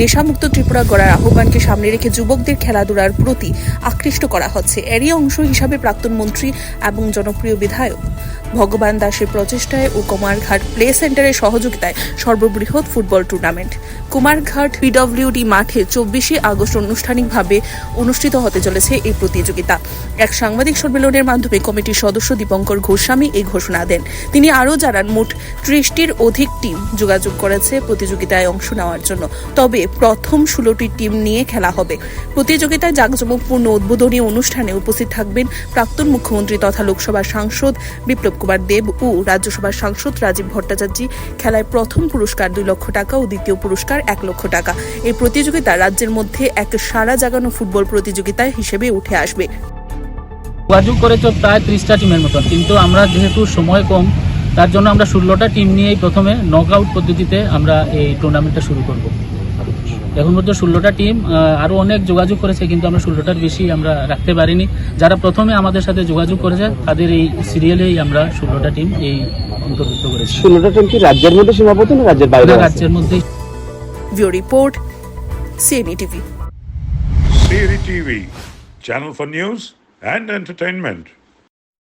নেশামুক্ত ত্রিপুরা গড়ার আহ্বানকে সামনে রেখে যুবকদের খেলাধুলার প্রতি আকৃষ্ট করা হচ্ছে। এরই অংশ হিসাবে প্রাক্তন মন্ত্রী এবং জনপ্রিয় বিধায়ক ভগবান দাসের প্রচেষ্টায় ও কুমারঘাট প্লে সেন্টারের সহযোগিতায় সর্ববৃহৎ ফুটবল টুর্নামেন্ট। কুমারঘাট পিডব্লিউডি মাঠে চব্বিশে আগস্ট আনুষ্ঠানিকভাবে অনুষ্ঠিত হতে চলেছে এই প্রতিযোগিতা। এক সাংবাদিক সম্মেলনের মাধ্যমে কমিটির সদস্য দীপঙ্কর গোস্বামী এই ঘোষণা দেন। তিনি আরও জানান, মোট ত্রিশটির অধিক টিম যোগাযোগ করেছে প্রতিযোগিতায় অংশ নেওয়ার জন্য। তবে প্রথম ষোলোটি টিম নিয়ে খেলা হবে। প্রতিযোগিতায় জাঁকজমকপূর্ণ উদ্বোধনী অনুষ্ঠানে উপস্থিত থাকবেন প্রাক্তন মুখ্যমন্ত্রী তথা লোকসভার সাংসদ বিপ্লব কুমার দেব ও রাজ্যসভার সাংসদ রাজীব ভট্টাচার্য। খেলায় প্রথম পুরস্কার দুই লক্ষ টাকা ও দ্বিতীয় পুরস্কার এক লক্ষ টাকা। এই প্রতিযোগিতা রাজ্যের মধ্যে এক সারা জাগানো ফুটবল প্রতিযোগিতা হিসেবে উঠে আসবে। যোগাযোগ করেছে প্রায় ত্রিশটা টিমের মতন। কিন্তু আমরা যেহেতু সময় কম, তার জন্য আমরা ষোলোটা টিম নিয়েই প্রথমে নক আউট পদ্ধতিতে আমরা এই টুর্নামেন্টটা শুরু করব। এখন পর্যন্ত ষোলোটা টিম আরও অনেক যোগাযোগ করেছে কিন্তু আমরা ষোলোটার বেশি আমরা রাখতে পারিনি। যারা প্রথমে আমাদের সাথে যোগাযোগ করেছে তাদের এই সিরিয়ালেই আমরা ষোলোটা টিম এই অন্তর্ভুক্ত করেছি। ষোলোটা টিম কি রাজ্যের মধ্যে সীমাবদ্ধ না রাজ্যের বাইরে রাজ্যের মধ্যে VO report CNE TV Siri TV channel for news and entertainment.